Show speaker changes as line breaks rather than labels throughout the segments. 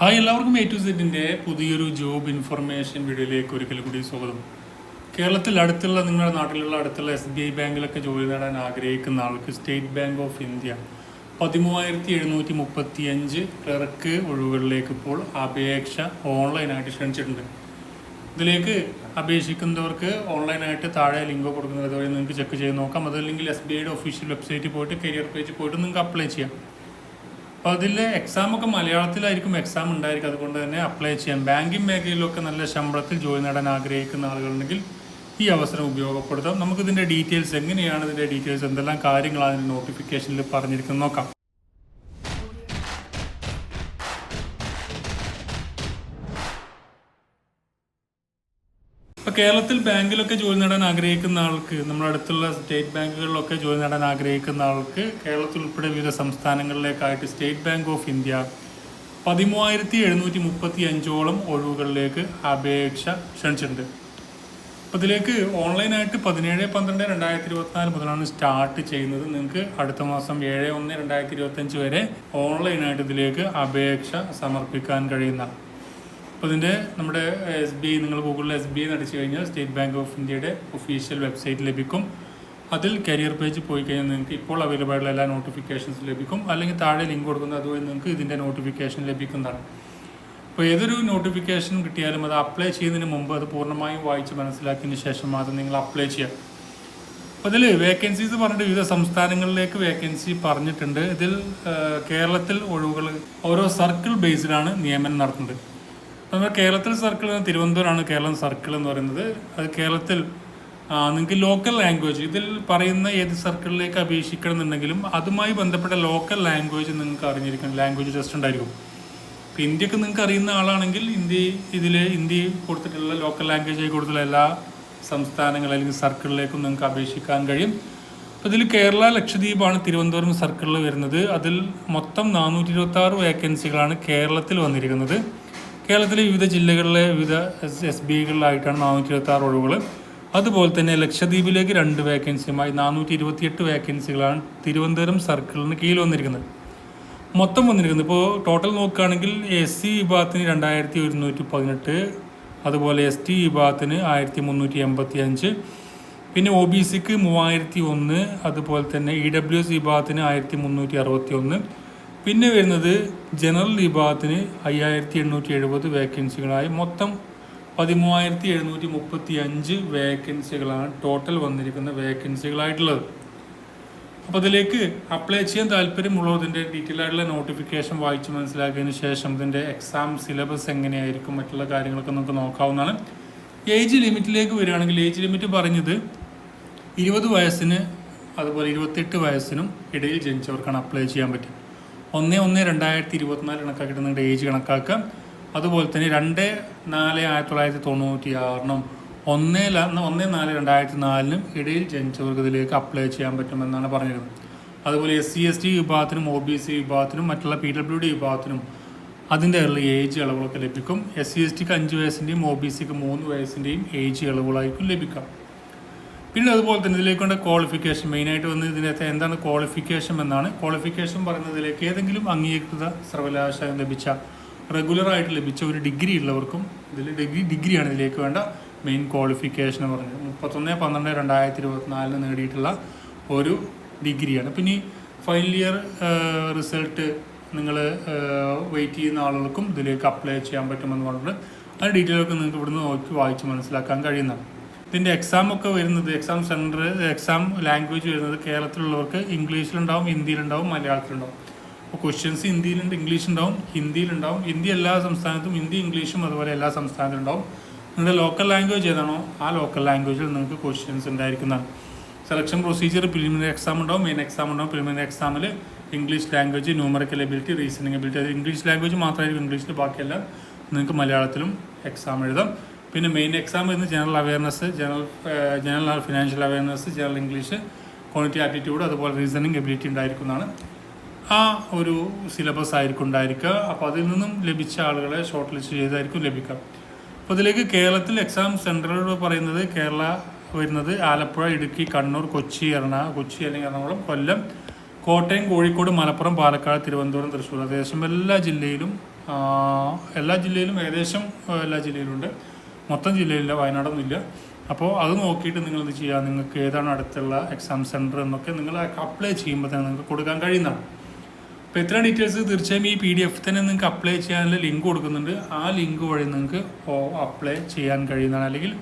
Hi എല്ലാവർക്കും A to സെറ്റിന്റെ പുതിയൊരു ജോബ് ഇൻഫർമേഷൻ വീഡിയോയിലേക്ക് ഒരിക്കൽ കൂടി സ്വാഗതം. കേരളത്തിൽ അടുത്തുള്ള നിങ്ങളുടെ നാട്ടിലുള്ള അടുത്തുള്ള എസ് ബി ഐ ബാങ്കിലൊക്കെ ജോലി നേടാൻ ആഗ്രഹിക്കുന്ന ആൾക്ക് സ്റ്റേറ്റ് ബാങ്ക് ഓഫ് ഇന്ത്യ പതിമൂവായിരത്തി എഴുന്നൂറ്റി മുപ്പത്തി അഞ്ച് ക്ലർക്ക് ഒഴിവുകളിലേക്ക് ഇപ്പോൾ അപേക്ഷ ഓൺലൈനായിട്ട് ക്ഷണിച്ചിട്ടുണ്ട്. ഇതിലേക്ക് അപേക്ഷിക്കുന്നവർക്ക് ഓൺലൈനായിട്ട് താഴെ ലിങ്ക് കൊടുക്കുന്നത് അതുവഴി നിങ്ങൾക്ക് ചെക്ക് ചെയ്ത് നോക്കാം. അതല്ലെങ്കിൽ എസ് ബി ഐയുടെ ഒഫീഷ്യൽ വെബ്സൈറ്റിൽ പോയിട്ട് കരിയർ പേജിൽ പോയിട്ട് നിങ്ങൾക്ക് അപ്ലൈ ചെയ്യാം. അപ്പോൾ അതിൽ എക്സാം ഒക്കെ മലയാളത്തിലായിരിക്കും എക്സാം ഉണ്ടായിരിക്കും. അതുകൊണ്ട് തന്നെ അപ്ലൈ ചെയ്യാം. ബാങ്കിങ് മേഖലയിലൊക്കെ നല്ല ശമ്പളത്തിൽ ജോലി നേടാൻ ആഗ്രഹിക്കുന്ന ആളുകളുണ്ടെങ്കിൽ ഈ അവസരം ഉപയോഗപ്പെടുത്താം. ഇതിന്റെ ഡീറ്റെയിൽസ് എങ്ങനെയാണ് ഇതിന്റെ ഡീറ്റെയിൽസ് എന്തെല്ലാം കാര്യങ്ങളാണ് അതിന്റെ നോട്ടിഫിക്കേഷനിൽ പറഞ്ഞിരിക്കുന്നത് നോക്കാം. ഇപ്പൊ കേരളത്തിൽ ബാങ്കിലൊക്കെ ജോലി നേടാൻ ആഗ്രഹിക്കുന്ന ആൾക്ക് നമ്മുടെ അടുത്തുള്ള സ്റ്റേറ്റ് ബാങ്കുകളിലൊക്കെ ജോലി നേടാൻ ആഗ്രഹിക്കുന്ന ആൾക്ക് കേരളത്തിൽ ഉൾപ്പെടെ വിവിധ സംസ്ഥാനങ്ങളിലേക്കായിട്ട് സ്റ്റേറ്റ് ബാങ്ക് ഓഫ് ഇന്ത്യ പതിമൂവായിരത്തി എഴുന്നൂറ്റി മുപ്പത്തി അഞ്ചോളം ഒഴിവുകളിലേക്ക് അപേക്ഷ ക്ഷണിച്ചിട്ടുണ്ട്. അപ്പോൾ ഇതിലേക്ക് ഓൺലൈനായിട്ട് പതിനേഴ് പന്ത്രണ്ട് രണ്ടായിരത്തി ഇരുപത്തിനാല് മുതലാണ് സ്റ്റാർട്ട് ചെയ്യുന്നത്. നിങ്ങൾക്ക് അടുത്ത മാസം ഏഴ് ഒന്ന് രണ്ടായിരത്തി ഇരുപത്തഞ്ച് വരെ ഓൺലൈനായിട്ട് ഇതിലേക്ക് അപേക്ഷ സമർപ്പിക്കാൻ കഴിയുന്ന അപ്പോൾ ഇതിന്റെ നമ്മുടെ എസ് ബി ഐ നിങ്ങൾ ഗൂഗിളിൽ എസ് ബി ഐ അടിച്ചു കഴിഞ്ഞാൽ സ്റ്റേറ്റ് ബാങ്ക് ഓഫ് ഇന്ത്യയുടെ ഒഫീഷ്യൽ വെബ്സൈറ്റ് ലഭിക്കും. അതിൽ കരിയർ പേജ് പോയി കഴിഞ്ഞാൽ നിങ്ങൾക്ക് ഇപ്പോൾ അവൈലബിൾ ആയിട്ടുള്ള എല്ലാ നോട്ടിഫിക്കേഷൻസ് ലഭിക്കും. അല്ലെങ്കിൽ താഴെ ലിങ്ക് കൊടുക്കുന്നത് അതുവഴി നിങ്ങൾക്ക് ഇതിന്റെ നോട്ടിഫിക്കേഷൻ ലഭിക്കുന്നതാണ്. അപ്പോൾ ഏതൊരു നോട്ടിഫിക്കേഷൻ കിട്ടിയാലും അത് അപ്ലൈ ചെയ്യുന്നതിന് മുമ്പ് അത് പൂർണമായും വായിച്ച് മനസ്സിലാക്കിയതിന് ശേഷം മാത്രം നിങ്ങൾ അപ്ലൈ ചെയ്യുക. അപ്പോൾ ഇതിൽ വേക്കൻസീസ് പറഞ്ഞിട്ട് വിവിധ സംസ്ഥാനങ്ങളിലേക്ക് വേക്കൻസി പറഞ്ഞിട്ടുണ്ട്. ഇതിൽ കേരളത്തിൽ ഒഴിവുകൾ ഓരോ സർക്കിൾ ബേസിലാണ് നിയമനം നടത്തുന്നത്. നമ്മുടെ കേരളത്തിൽ സർക്കിൾ തിരുവനന്തപുരമാണ് കേരളം സർക്കിൾ എന്ന് പറയുന്നത്. അത് കേരളത്തിൽ നിങ്ങൾക്ക് ലോക്കൽ ലാംഗ്വേജ് ഇതിൽ പറയുന്ന ഏത് സർക്കിളിലേക്ക് അപേക്ഷിക്കണം എന്നുണ്ടെങ്കിലും അതുമായി ബന്ധപ്പെട്ട ലോക്കൽ ലാംഗ്വേജ് നിങ്ങൾക്ക് അറിഞ്ഞിരിക്കണം. ലാംഗ്വേജ് ടെസ്റ്റ് ഉണ്ടായിരിക്കും. ഇപ്പം ഇന്ത്യയ്ക്ക് നിങ്ങൾക്ക് അറിയുന്ന ആളാണെങ്കിൽ ഹിന്ദി ഇതിൽ ഹിന്ദി കൊടുത്തിട്ടുള്ള ലോക്കൽ ലാംഗ്വേജ് ആയി കൊടുത്തിട്ടുള്ള എല്ലാ സംസ്ഥാനങ്ങൾ അല്ലെങ്കിൽ സർക്കിളിലേക്കും നിങ്ങൾക്ക് അപേക്ഷിക്കാൻ കഴിയും. അപ്പോൾ ഇതിൽ കേരള ലക്ഷദ്വീപാണ് തിരുവനന്തപുരം സർക്കിളിൽ വരുന്നത്. അതിൽ മൊത്തം നാനൂറ്റി ഇരുപത്തി വേക്കൻസികളാണ് കേരളത്തിൽ വന്നിരിക്കുന്നത്. കേരളത്തിലെ വിവിധ ജില്ലകളിലെ വിവിധ എസ് എസ് ബി ഐകളിലായിട്ടാണ് നാനൂറ്റി ഇരുപത്തി ആറ് ഒഴിവുകൾ അതുപോലെ തന്നെ ലക്ഷദ്വീപിലേക്ക് രണ്ട് വേക്കൻസിയുമായി നാനൂറ്റി ഇരുപത്തിയെട്ട് വേക്കൻസികളാണ് തിരുവനന്തപുരം സർക്കിളിന് കീഴിൽ വന്നിരിക്കുന്നത്. മൊത്തം വന്നിരിക്കുന്നത്. ഇപ്പോൾ ടോട്ടൽ നോക്കുകയാണെങ്കിൽ എസ് സി വിഭാഗത്തിന് രണ്ടായിരത്തി ഒരുന്നൂറ്റി പതിനെട്ട് അതുപോലെ എസ് ടി വിഭാഗത്തിന് ആയിരത്തി മുന്നൂറ്റി എൺപത്തി അഞ്ച് പിന്നെ ഒ ബി സിക്ക് മൂവായിരത്തി ഒന്ന് അതുപോലെ തന്നെ ഇ ഡബ്ല്യു എസ് വിഭാഗത്തിന് ആയിരത്തി മുന്നൂറ്റി അറുപത്തി ഒന്ന് പിന്നെ വരുന്നത് ജനറൽ വിഭാഗത്തിന് അയ്യായിരത്തി എണ്ണൂറ്റി എഴുപത് വേക്കൻസികളായി മൊത്തം പതിമൂവായിരത്തി എഴുന്നൂറ്റി മുപ്പത്തി അഞ്ച് വേക്കൻസികളാണ് ടോട്ടൽ വന്നിരിക്കുന്ന വേക്കൻസികളായിട്ടുള്ളത് അപ്പോൾ അതിലേക്ക് അപ്ലൈ ചെയ്യാൻ താല്പര്യമുള്ളവർ ഇതിന്റെ ഡീറ്റെയിൽ ആയിട്ടുള്ള നോട്ടിഫിക്കേഷൻ വായിച്ച് മനസ്സിലാക്കിയതിന് ശേഷം ഇതിന്റെ എക്സാം സിലബസ് എങ്ങനെയായിരിക്കും മറ്റുള്ള കാര്യങ്ങളൊക്കെ നമുക്ക് നോക്കാവുന്നതാണ്. ഏജ് ലിമിറ്റിലേക്ക് വരികയാണെങ്കിൽ ഏജ് ലിമിറ്റ് പറഞ്ഞത് ഇരുപത് വയസ്സിന് അതുപോലെ ഇരുപത്തെട്ട് വയസ്സിനും ഇടയിൽ ജനിച്ചവർക്കാണ് അപ്ലൈ ചെയ്യാൻ പറ്റും ഒന്ന് ഒന്ന് രണ്ടായിരത്തി ഇരുപത്തിനാല് കണക്കാക്കിയിട്ട് നിങ്ങളുടെ ഏജ് കണക്കാക്കാം അതുപോലെ തന്നെ രണ്ട് നാല് ആയിരത്തി തൊള്ളായിരത്തി തൊണ്ണൂറ്റി ആറിനും ഒന്ന് ഒന്ന് നാല് രണ്ടായിരത്തി നാലിനും ഇടയിൽ ജനിച്ചവർക്ക് ഇതിലേക്ക് അപ്ലൈ ചെയ്യാൻ പറ്റുമെന്നാണ് പറഞ്ഞിരുന്നത് അതുപോലെ എസ് സി എസ് ടി വിഭാഗത്തിനും ഒ ബി സി വിഭാഗത്തിനും മറ്റുള്ള പി ഡബ്ല്യു ഡി വിഭാഗത്തിനും അതിന്റെ ഉള്ള ഏജ് ഇളവുകളൊക്കെ ലഭിക്കും. എസ് സി എസ് ടിക്ക് അഞ്ച് വയസ്സിന്റെയും ഒ ബി സിക്ക് മൂന്ന് വയസ്സിന്റെയും ഏജ് ഇളവുകളായിരിക്കും ലഭിക്കാം പിന്നെ അതുപോലെ തന്നെ ഇതിലേക്ക് ക്വാളിഫിക്കേഷൻ മെയിനായിട്ട് വന്ന് ഇതിനകത്ത് എന്താണ് ക്വാളിഫിക്കേഷൻ എന്നാണ്. ക്വാളിഫിക്കേഷൻ പറയുന്നതിലേക്ക് ഏതെങ്കിലും അംഗീകൃത സർവകലാശാല ലഭിച്ച റെഗുലറായിട്ട് ലഭിച്ച ഒരു ഡിഗ്രി ഉള്ളവർക്കും ഇതിൽ ഡിഗ്രി ഡിഗ്രിയാണ് ഇതിലേക്ക് വേണ്ട മെയിൻ ക്വാളിഫിക്കേഷൻ എന്ന് പറഞ്ഞത് മുപ്പത്തൊന്ന് പന്ത്രണ്ട് രണ്ടായിരത്തി ഇരുപത്തിനാലിന് നേടിയിട്ടുള്ള ഒരു ഡിഗ്രിയാണ് പിന്നെ ഫൈനൽ ഇയർ റിസൾട്ട് നിങ്ങൾ വെയിറ്റ് ചെയ്യുന്ന ആളുകൾക്കും ഇതിലേക്ക് അപ്ലൈ ചെയ്യാൻ പറ്റുമെന്ന് പറഞ്ഞിട്ടുണ്ട് ആ ഡീറ്റെയിലൊക്കെ നിങ്ങൾക്ക് ഇവിടുന്ന് നോക്കി വായിച്ച് മനസ്സിലാക്കാൻ കഴിയുന്നതാണ്. ഇതിന്റെ എക്സാം ഒക്കെ വരുന്നത് എക്സാം സെന്റർ എക്സാം ലാംഗ്വേജ് വരുന്നത് കേരളത്തിലുള്ളവർക്ക് ഇംഗ്ലീഷിലുണ്ടാവും ഹിന്ദിയിലുണ്ടാവും മലയാളത്തിലുണ്ടാവും. അപ്പോൾ ക്വസ്റ്റ്യൻസ് ഹിന്ദിയിലുണ്ട് ഇംഗ്ലീഷ് ഉണ്ടാവും ഹിന്ദിയിലുണ്ടാവും. ഹിന്ദി എല്ലാ സംസ്ഥാനത്തും ഹിന്ദി ഇംഗ്ലീഷും അതുപോലെ എല്ലാ സംസ്ഥാനത്തും ഉണ്ടാവും നിങ്ങളുടെ ലോക്കൽ ലാംഗ്വേജ് ഏതാണോ ആ ലോക്കൽ ലാംഗ്വേജിൽ നിങ്ങൾക്ക് ക്വസ്റ്റ്യൻസ് ഉണ്ടായിരിക്കുന്നതാണ്. സെലക്ഷൻ പ്രൊസീജിയർ പ്രിലിമിനറി എക്സാം ഉണ്ടാവും മെയിൻ എക്സാം ഉണ്ടാവും. പ്രിലിമിനറി എക്സാമിൽ English language numerical ability reasoning ability അത് ഇംഗ്ലീഷ് ലാംഗ്വേജ് മാത്രമായിരിക്കും ഇംഗ്ലീഷിൽ ബാക്കിയെല്ലാം നിങ്ങൾക്ക് മലയാളത്തിലും എക്സാം എഴുതാം. പിന്നെ മെയിൻ എക്സാം വരുന്നത് general awareness general general financial awareness general English quality attitude അതുപോലെ റീസണിങ് എബിലിറ്റി ഉണ്ടായിരിക്കുന്നതാണ്. ആ ഒരു സിലബസ് ആയിരിക്കും ഉണ്ടായിരിക്കുക. അപ്പോൾ അതിൽ നിന്നും ലഭിച്ച ആളുകളെ ഷോർട്ട് ലിസ്റ്റ് ചെയ്തായിരിക്കും ലഭിക്കുക. അപ്പോൾ ഇതിലേക്ക് കേരളത്തിൽ എക്സാം സെന്ററുകൾ പറയുന്നത് കേരള വരുന്നത് ആലപ്പുഴ ഇടുക്കി കണ്ണൂർ കൊച്ചി എറണാകുളം കൊച്ചി അല്ലെങ്കിൽ എറണാകുളം കൊല്ലം കോട്ടയം കോഴിക്കോട് മലപ്പുറം പാലക്കാട് തിരുവനന്തപുരം തൃശ്ശൂർ ഏകദേശം എല്ലാ ജില്ലയിലും എല്ലാ ജില്ലയിലും ഏകദേശം എല്ലാ ജില്ലയിലും ഉണ്ട്. മൊത്തം ജില്ലയിലില്ല വയനാടൊന്നുമില്ല അപ്പോൾ അത് നോക്കിയിട്ട് നിങ്ങൾ ഇത് ചെയ്യുക നിങ്ങൾക്ക് ഏതാണ് അടുത്തുള്ള എക്സാം സെന്റർ എന്നൊക്കെ നിങ്ങൾ അപ്ലൈ ചെയ്യുമ്പോൾ തന്നെ നിങ്ങൾക്ക് കൊടുക്കാൻ കഴിയുന്നതാണ്. അപ്പോൾ ഇത്ര ഡീറ്റെയിൽസ് തീർച്ചയായും ഈ പി ഡി എഫ് തന്നെ നിങ്ങൾക്ക് അപ്ലൈ ചെയ്യാനുള്ള ലിങ്ക് കൊടുക്കുന്നുണ്ട്. ആ ലിങ്ക് വഴി നിങ്ങൾക്ക് അപ്ലൈ ചെയ്യാൻ കഴിയുന്നതാണ്. അല്ലെങ്കിൽ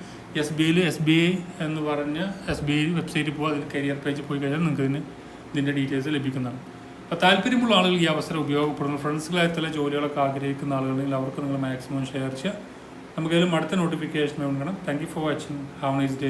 എസ് ബി ഐയിൽ എസ് ബി ഐ എന്ന് പറഞ്ഞ എസ് ബി ഐ വെബ്സൈറ്റിൽ പോകുക അതിൽ കരിയർ പേജിൽ പോയി കഴിഞ്ഞാൽ നിങ്ങൾക്ക് ഇതിന് ഇതിന്റെ ഡീറ്റെയിൽസ് ലഭിക്കുന്നതാണ്. അപ്പോൾ താല്പര്യമുള്ള ആളുകൾ ഈ അവസരം ഉപയോഗപ്പെടുന്നു. ഫ്രണ്ട്സുകളായിട്ടുള്ള ജോലികളൊക്കെ ആഗ്രഹിക്കുന്ന ആളുകളുണ്ടെങ്കിൽ അവർക്ക് നിങ്ങൾ മാക്സിമം ഷെയർ ചെയ്യുക. നമുക്കതിലും അടുത്ത നോട്ടിഫിക്കേഷൻ ഉണ്ടാകണം thank you for watching have nice day